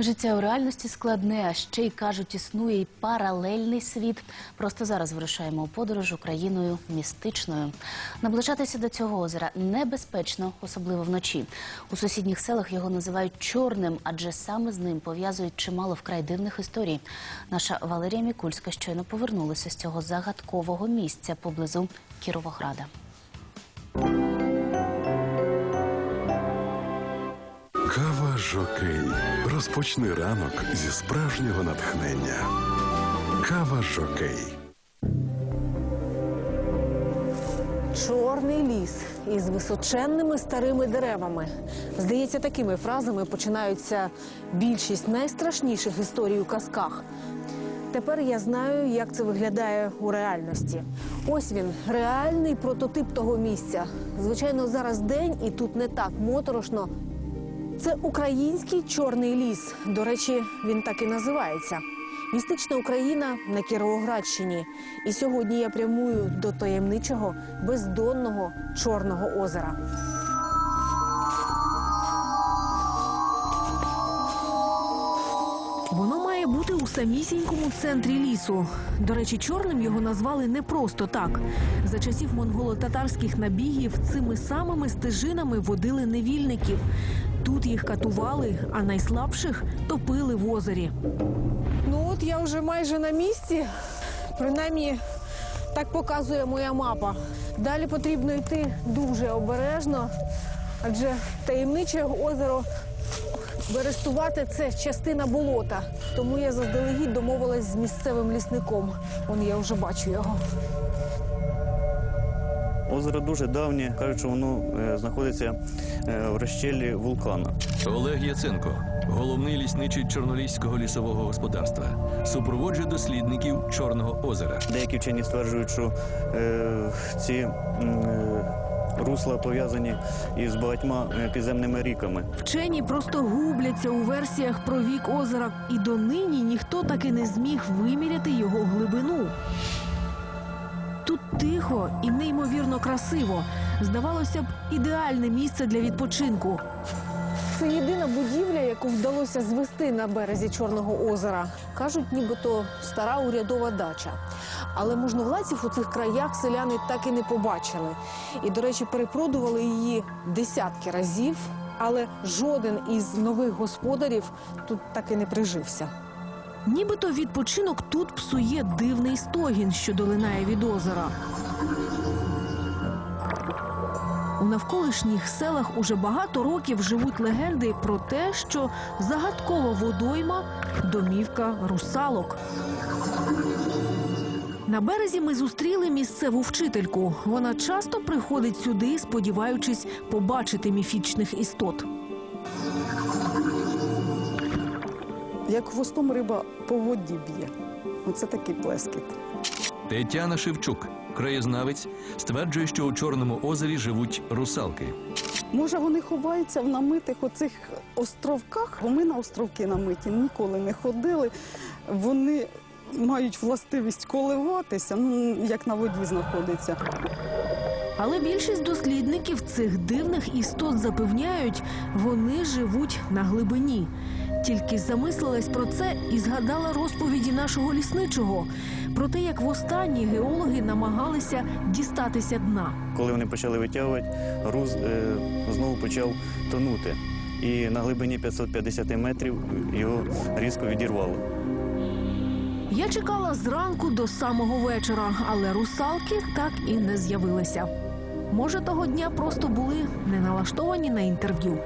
Життя у реальності складне, а ще й кажуть, існує й паралельний світ. Просто зараз вирушаємо у подорож Україною містичною. Наближатися до цього озера небезпечно, особливо вночі. У сусідніх селах його називають чорним, адже саме з ним пов'язують чимало вкрай дивних історій. Наша Валерія Мікульська щойно повернулася з цього загадкового місця поблизу Кіровограда. Жокей. Розпочни ранок зі справжнього натхнення. Кава Жокей. Чорний ліс із височенними старими деревами. Здається, такими фразами починаються більшість найстрашніших історій у казках. Тепер я знаю, як це виглядає у реальності. Ось він, реальний прототип того місця. Звичайно, зараз день і тут не так моторошно. Це український чорний ліс. До речі, він так і називається. Містична Україна на Кіровоградщині. І сьогодні я прямую до таємничого бездонного Чорного озера. Воно має бути у самісінькому центрі лісу. До речі, чорним його назвали не просто так. За часів монголо-татарських набігів цими самими стежинами водили невільників. Тут їх катували, а найслабших топили в озері. Ну от я вже майже на місці. Принаймні, так показує моя мапа. Далі потрібно йти дуже обережно, адже таємниче озеро Берестувати це частина болота, тому я заздалегідь домовилась з місцевим лісником. Он я вже бачу його. Озеро дуже давнє, кажуть, що воно е, знаходиться е, в розщелі вулкана. Олег Яценко, головний лісничий Чорноліського лісового господарства, супроводжує дослідників Чорного озера. Деякі вчені стверджують, що е, ці е, русла пов'язані із багатьма підземними ріками. Вчені просто губляться у версіях про вік озера, і донині ніхто таки не зміг виміряти його глибину. Тихо і неймовірно красиво. Здавалося б, ідеальне місце для відпочинку. Це єдина будівля, яку вдалося звести на березі Чорного озера. Кажуть, нібито стара урядова дача. Але можновладців у цих краях селяни так і не побачили. І, до речі, перепродували її десятки разів, але жоден із нових господарів тут так і не прижився. Нібито відпочинок тут псує дивний стогін, що долинає від озера. У навколишніх селах уже багато років живуть легенди про те, що загадкова водойма домівка русалок. На березі ми зустріли місцеву вчительку. Вона часто приходить сюди, сподіваючись побачити міфічних істот. Як хвостом риба по воді б'є. Оце такий плескіт. Тетяна Шевчук, краєзнавець, стверджує, що у Чорному озері живуть русалки. Може, вони ховаються в намитих оцих островках, бо ми на островки намиті ніколи не ходили. Вони мають властивість коливатися, ну як на воді знаходиться. Але більшість дослідників цих дивних істот запевняють, вони живуть на глибині. Тільки замислилась про це і згадала розповіді нашого лісничого про те, як востаннє геологи намагалися дістатися дна. Коли вони почали витягувати, груз е, знову почав тонути. І на глибині 550 метрів його різко відірвало. Я чекала зранку до самого вечора, але русалки так і не з'явилися. Може, того дня просто були не налаштовані на інтерв'ю.